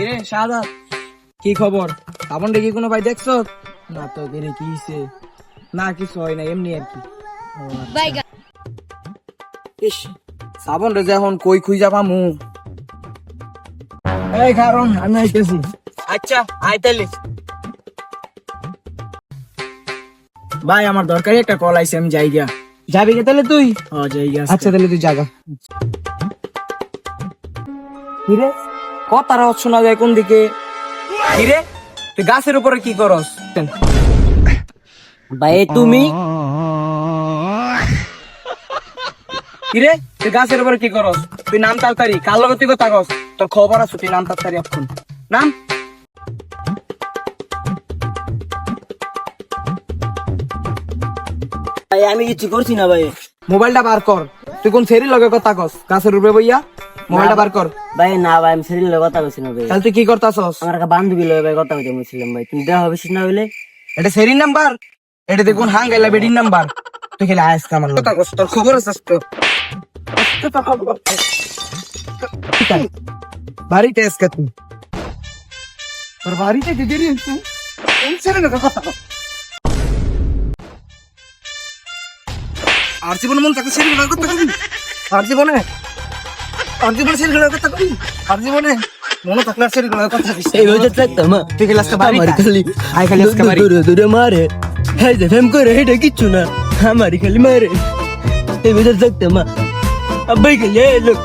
কিরে শাহাদাত কি খবর? কোনো ভাই দেখছ? না তো কিরে কি হইছে? না কিছু হয় না এমনি আর কি। আচ্ছা। ইস সাবন রে এখন কই খুঁজা পামু? এই কারণ আমি আইতেছি। আচ্ছা আইতালি ভাই আমার দরকারি একটা কল আইছে আমি যাই গিয়া। যাবি কে তাহলে তুই? ও যাই গিয়া আচ্ছা তাহলে তুই জাগা কিরে? কথাটা শোনা যায় কোন দিকে? কিরে? তুই গাছের উপরে কি করস? ভাই তুমি? কিরে? তুই গাছের উপরে কি করস? তুই নাম তাড়াতাড়ি কার লগে তুই কথা কস? তোর খবর আছে তুই নাম তাড়াতাড়ি এখন। নাম? ভাই আমি কিছু করছি না ভাই। মোবাইলটা বার কর। তুই কোন সেরি লগে কথা কস? গাছের উপরে বইয়া? মোবাইলটা বার কর। ভাই না ভাই আমি শরীর কথা বলছি না ভাই। তাহলে তুই কি করতাছস? আমার একটা বান্ধবী লগে ভাই কথা বলতে বলছিলাম ভাই। তুমি দেওয়া হবে না হইলে? এটা সেরির নাম্বার? এটা দেখুন হাং গাইলা বেডির নাম্বার। তুই খেলে আয়াস কামার কথা কস তোর খবর আছে তো বাড়িতে এসকে তুই? তোর বাড়িতে দিদি রে তুই কথা আর জীবনে মন সেরি কথা আর জীবনে? আর জীবনে সেরি কথা কবি? আর জীবনে মনে থাকলে আর সেরি কথা কবি এই বছর থাকতাম তুই খেলে আজকে বাড়ি খালি আয় খালি আজকে বাড়ি। দূরে দূরে মারে। হ্যাঁ যে ফেম করে এটা কিচ্ছু না। আমারই খালি মারে। এই বছর থাকতাম আব্বাই খালি লোক।